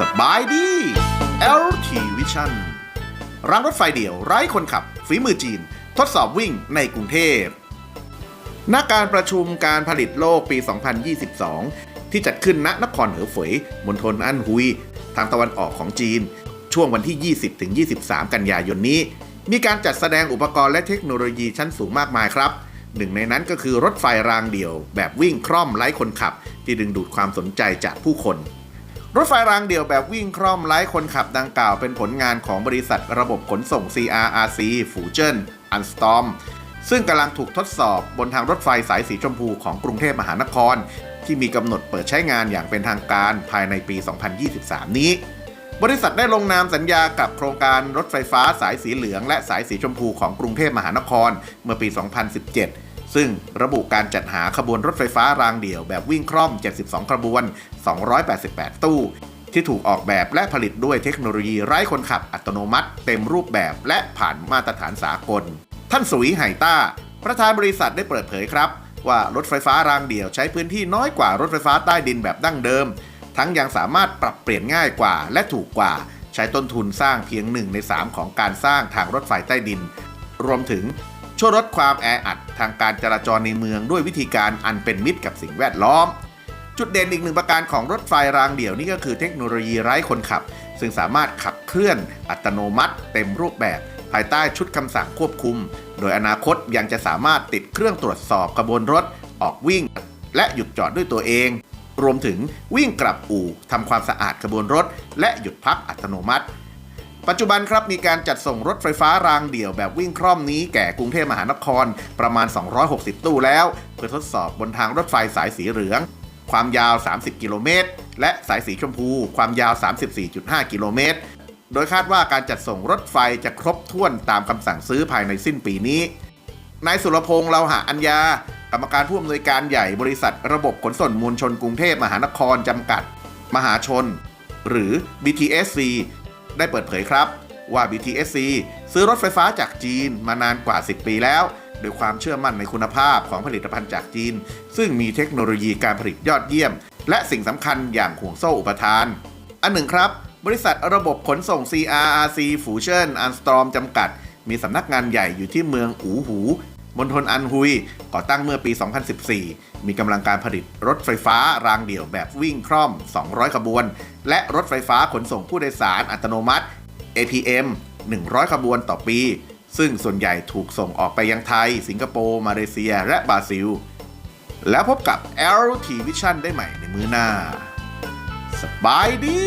สบายดี LT Vision รางรถไฟเดี่ยวไร้คนขับ ฝีมือจีน ทดสอบวิ่งในกรุงเทพณการประชุมการผลิตโลกปี 2022 ที่จัดขึ้นณนครเหอเฝยมณฑลอันฮุย ทางตะวันออกของจีน ช่วงวันที่ 20-23 กันยายนนี้ มีการจัดแสดงอุปกรณ์และเทคโนโลยีชั้นสูงมากมายครับ หนึ่งในนั้นก็คือรถไฟรางเดี่ยว แบบวิ่งคล่อมไร้คนขับ ที่ดึงดูดความสนใจจากผู้คน รถไฟรางเดี่ยวแบบวิ่งคล่อมไร้คนขับดังกล่าว เป็นผลงานของบริษัทระบบขนส่ง CRRC f u s i o n a n s t o r m ซึ่งกำลังถูกทดสอบบนทางรถไฟสายสีชมพูของกรุงเทพมหานคร ที่มีกำหนดเปิดใช้งานอย่างเป็นทางการภายในปี 2023 นี้ บริษัทได้ลงนามสัญญากับโครงการรถไฟฟ้าสายสีเหลือง และสายสีชมพูของกรุงเทพมหานคร เมื่อปี 2017 ซึ่งระบุการจัดหาขบวนรถไฟฟ้ารางเดี่ยวแบบวิ่งคล่อม 72 ขบวน 288 ตู้ ที่ถูกออกแบบและผลิตด้วยเทคโนโลยีไร้คนขับอัตโนมัติ เต็มรูปแบบและผ่านมาตรฐานสากล ท่านสุยไหต้า ประธานบริษัทได้เปิดเผยครับ ว่ารถไฟฟ้ารางเดี่ยวใช้พื้นที่น้อยกว่ารถไฟฟ้าใต้ดินแบบดั้งเดิม ทั้งยังสามารถปรับเปลี่ยนง่ายกว่า และถูกกว่า ใช้ต้นทุนสร้างเพียงหนึ่งใน 3 ของการสร้างทางรถไฟใต้ดิน รวมถึงช่วยลดความแออัดทางการจราจรในเมืองด้วยวิธีการอันเป็นมิตรกับสิ่งแวดล้อม จุดเด่นอีกหนึ่งประการของรถไฟรางเดี่ยวนี่ก็คือเทคโนโลยีไร้คนขับ ซึ่งสามารถขับเคลื่อนอัตโนมัติ เต็มรูปแบบ ภายใต้ชุดคำสั่งควบคุม โดยอนาคตยังจะสามารถติดเครื่องตรวจสอบขบวนรถ ออกวิ่ง และหยุดจอดด้วยตัวเอง รวมถึงวิ่งกลับอู่ทำความสะอาดขบวนรถ และหยุดพักอัตโนมัติ ปัจจุบันครับมีการจัดส่งรถไฟฟ้ารางเดี่ยวแบบวิ่งคล่อมนี้แก่กรุงเทพมหานครประมาณ 260 ตู้แล้ว เพื่อทดสอบบนทางรถไฟสายสีเหลือง ความยาว 30 กิโลเมตร และสายสีชมพู ความยาว 34.5 กิโลเมตร โดยคาดว่าการจัดส่งรถไฟจะครบถ้วนตามคำสั่งซื้อภายในสิ้นปีนี้นายสุรพงษ์เลาหะอัญญา รรมการผู้อำนวยการใหญ่บริษัท ระบบขนส่งมวลชนกรุงเทพมหานครจำกัด มหาชน หรือ BTSC ได้เปิดเผยครับว่า BTSC ซื้อรถไฟฟ้าจากจีนมานานกว่า 10 ปีแล้ว โดยความเชื่อมั่นในคุณภาพของผลิตภัณฑ์จากจีน ซึ่งมีเทคโนโลยีการผลิตยอดเยี่ยม และสิ่งสำคัญอย่างห่วงโซ่อุปทาน อันหนึ่งครับ บริษัทระบบขนส่ง CRRC Fusion a n s t r o m จำกัด มีสำนักงานใหญ่อยู่ที่เมืองอูหู มณฑลอันฮุย ก่อตั้งเมื่อปี 2014 มีกำลังการผลิตรถไฟฟ้ารางเดี่ยวแบบวิ่งคล่อม 200 ขบวน และรถไฟฟ้าขนส่งผู้โดยสารอัตโนมัติ APM 100 ขบวนต่อปี ซึ่งส่วนใหญ่ถูกส่งออกไปยังไทย สิงคโปร์ มาเลเซีย และบราซิล แล้วพบกับ LT Vision ได้ใหม่ในมือหน้า สบายดี